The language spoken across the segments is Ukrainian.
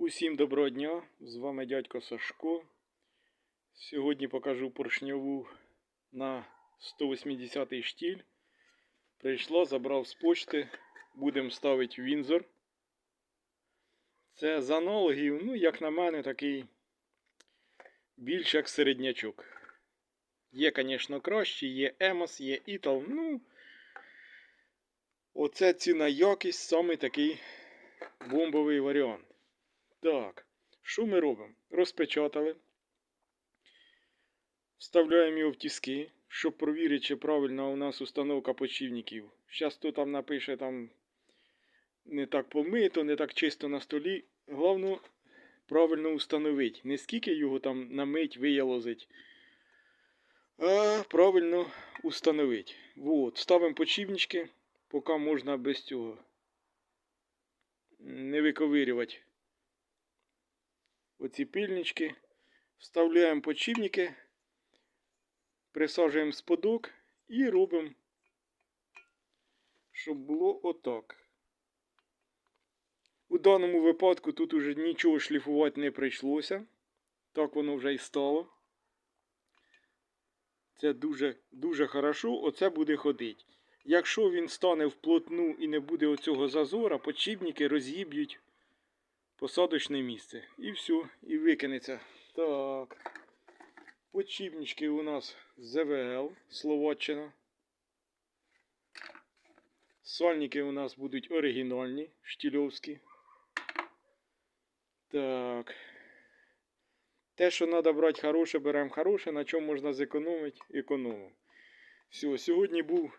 Усім доброго дня! З вами дядько Сашко. Сьогодні покажу поршньову на 180 штіль. Прийшла, забрав з почти. Будемо ставити Вінзор. Це з аналогів, ну, як на мене, такий більш як середнячок. Є, звісно, кращі, є Емос, є Італ. Ну, оце ціна якість, саме такий бомбовий варіант. Так, що ми робимо? Розпечатали. Вставляємо його в тіски, щоб провірити, чи правильна у нас установка почівників. Зараз хто там напише там не так помито, не так чисто на столі. Головне правильно установити. Не скільки його там намить, виялозить, а правильно установити. Вот. Ставимо почівнички, поки можна без цього. Не виковирювати оці пильнички, вставляємо подшипники, присаджуємо сподок і робимо, щоб було отак. У даному випадку тут уже нічого шліфувати не прийшлося. Так воно вже і стало. Це дуже дуже хорошо, оце буде ходити. Якщо він стане вплотну і не буде оцього зазора, подшипники роз'їб'ють посадочне місце. І все, і викинеться. Так. Подшипнички у нас ЗВЛ, Словаччина. Сальники у нас будуть оригінальні, штільовські. Так. Те, що треба брати хороше, беремо хороше, на чому можна зекономити, економимо. Все, сьогодні був,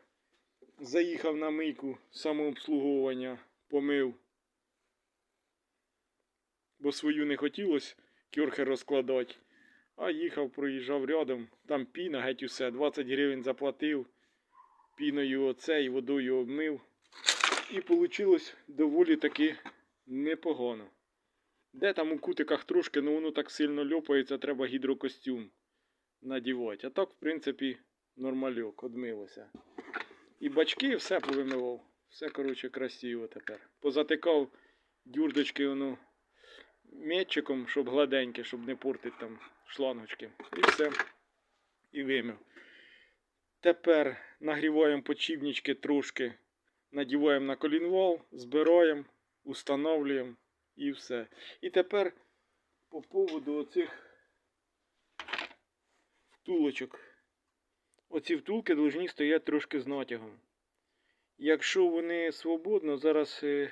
заїхав на мийку самообслуговування, помив бо свою не хотілося кюрхи розкладати. А їхав, проїжджав рядом, там піна, геть усе. 20 гривень заплатив, піною оце і водою обмив. І вийшло доволі таки непогано. Де там у кутиках трошки, ну воно так сильно льопається, треба гідрокостюм надівати. А так, в принципі, нормальок, одмилося. І бачки все повимивав. Все, коротше, красиво тепер. Позатикав дюрдочки, воно метчиком, щоб гладеньке, щоб не портити там шлангочки. І все. І вимив. Тепер нагріваємо подшипнички трошки, надіваємо на колінвал, збираємо, установлюємо і все. І тепер по поводу оцих втулочок. Оці втулки повинні стояти трошки з натягом. Якщо вони свободно, зараз Е,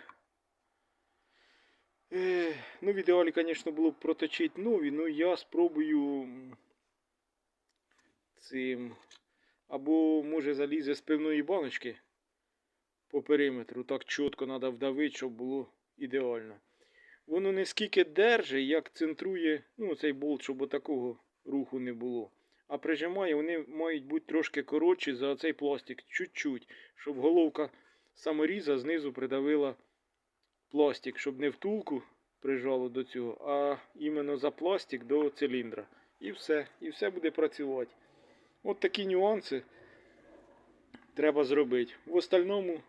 ну, в ідеалі, звісно, було б проточити нові, ну я спробую цим. Або може залізе з пивної баночки по периметру. Так чітко треба вдавити, щоб було ідеально. Воно не скільки держить, як центрує ну, цей болт, щоб такого руху не було. А прижимає, вони мають бути трошки коротші за цей пластик, чуть-чуть, щоб головка саморіза знизу придавила пластик, щоб не втулку прижало до цього, а іменно за пластик до циліндра. І все. І все буде працювати. От такі нюанси треба зробити. В остальному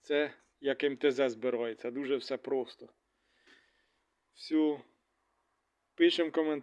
це як МТЗ збирається. Дуже все просто. Все. Пишемо коментарі.